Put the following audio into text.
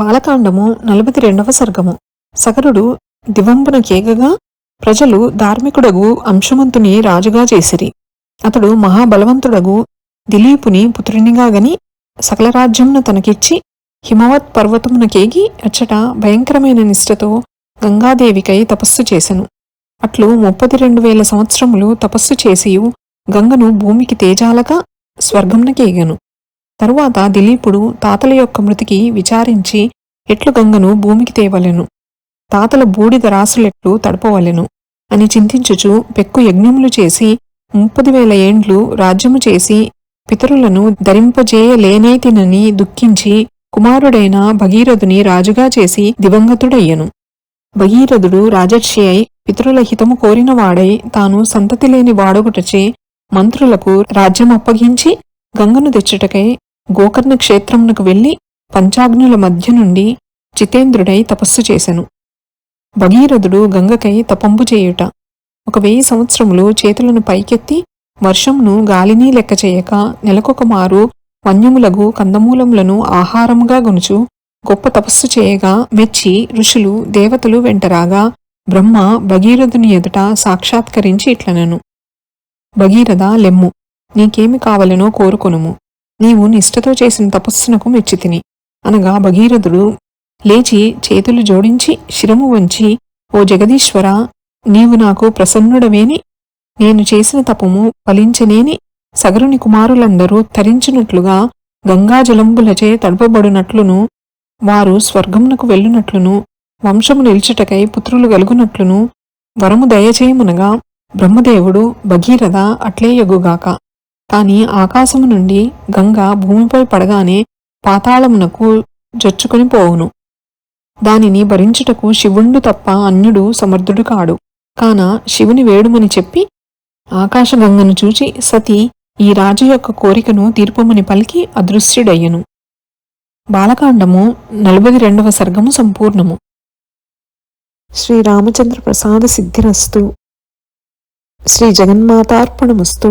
బాలకాండము నలభై రెండవ సర్గము. సగరుడు దివంబున కేగగా ప్రజలు ధార్మికుడగు అంశమంతుని రాజుగా చేసిరి. అతడు మహాబలవంతుడగు దిలీపుని పుత్రునిగా గని సకల రాజ్యమును తనకిచ్చి హిమవత్ పర్వతమునకేగి అచ్చట భయంకరమైన నిష్ఠతో గంగాదేవికై తపస్సు చేసెను. అట్లు ముప్పది రెండు వేల సంవత్సరములు తపస్సు చేసియు గంగను భూమికి తేజాలక స్వర్గంనకేగను తరువాత దిలీపుడు తాతల యొక్క మృతికి విచారించి ఎట్లు గంగను భూమికి తేవలెను. తాతల బూడిద రాసులెట్లు తడపవలెను అని చింతించుచు పెక్కు యజ్ఞములు చేసి ముప్పది వేల ఏండ్లు రాజ్యము చేసి పితరులను ధరింపజేయలేనేతినని దుఃఖించి కుమారుడైన భగీరథుని రాజుగా చేసి దివంగతుడయ్యను. భగీరథుడు రాజర్షి అయి పితరుల హితము కోరినవాడై తాను సంతతి లేని వాడొకటచే మంత్రులకు రాజ్యం అప్పగించి గంగను తెచ్చుటకై గోకర్ణ క్షేత్రమునకు వెళ్ళి పంచాగ్నుల మధ్య నుండి జితేంద్రుడై తపస్సు చేసెను. భగీరథుడు గంగకై తపంపు చేయుట. ఒక వెయ్యి సంవత్సరములు చేతులను పైకెత్తి వర్షంను గాలిని లెక్క చేయక నెలకొక మారు వన్యములగు కందమూలములను ఆహారముగా గొనుచు గొప్ప తపస్సు చేయగా మెచ్చి ఋషులు దేవతలు వెంటరాగా బ్రహ్మ భగీరథుని ఎదుట సాక్షాత్కరించి ఇట్లనను. భగీరథ లెమ్ము. నీకేమి కావలనో కోరుకొనుము. నీవు నిష్ఠతో చేసిన తపస్సునకు మెచ్చితిని. అనగా భగీరథుడు లేచి చేతులు జోడించి శిరము వంచి ఓ జగదీశ్వర నీవు నాకు ప్రసన్నుడవేని నేను చేసిన తపము ఫలించనేని సగరుని కుమారులందరూ తరించినట్లుగా గంగాజలంబులచే తడపబడినట్లును వారు స్వర్గమునకు వెళ్ళునట్లును వంశము నిల్చుటకై పుత్రులు గలుగునట్లును వరము దయచేయమునగా బ్రహ్మదేవుడు భగీరథ అట్లేయగుగాక కాని ఆకాశము నుండి గంగ భూమిపై పడగానే పాతాళమునకు జొచ్చుకుని పోవును. దానిని భరించుటకు శివుండు తప్ప అన్యుడు సమర్థుడు కాడు. కాన శివుని వేడుమని చెప్పి ఆకాశగంగను చూచి సతి ఈ రాజు యొక్క కోరికను తీర్పమని పలికి అదృశ్యుడయ్యను. బాలకాండము నలభై రెండవ సర్గము సంపూర్ణము. శ్రీరామచంద్ర ప్రసాద సిద్ధిరస్తు. శ్రీ జగన్మాతార్పణమస్తు.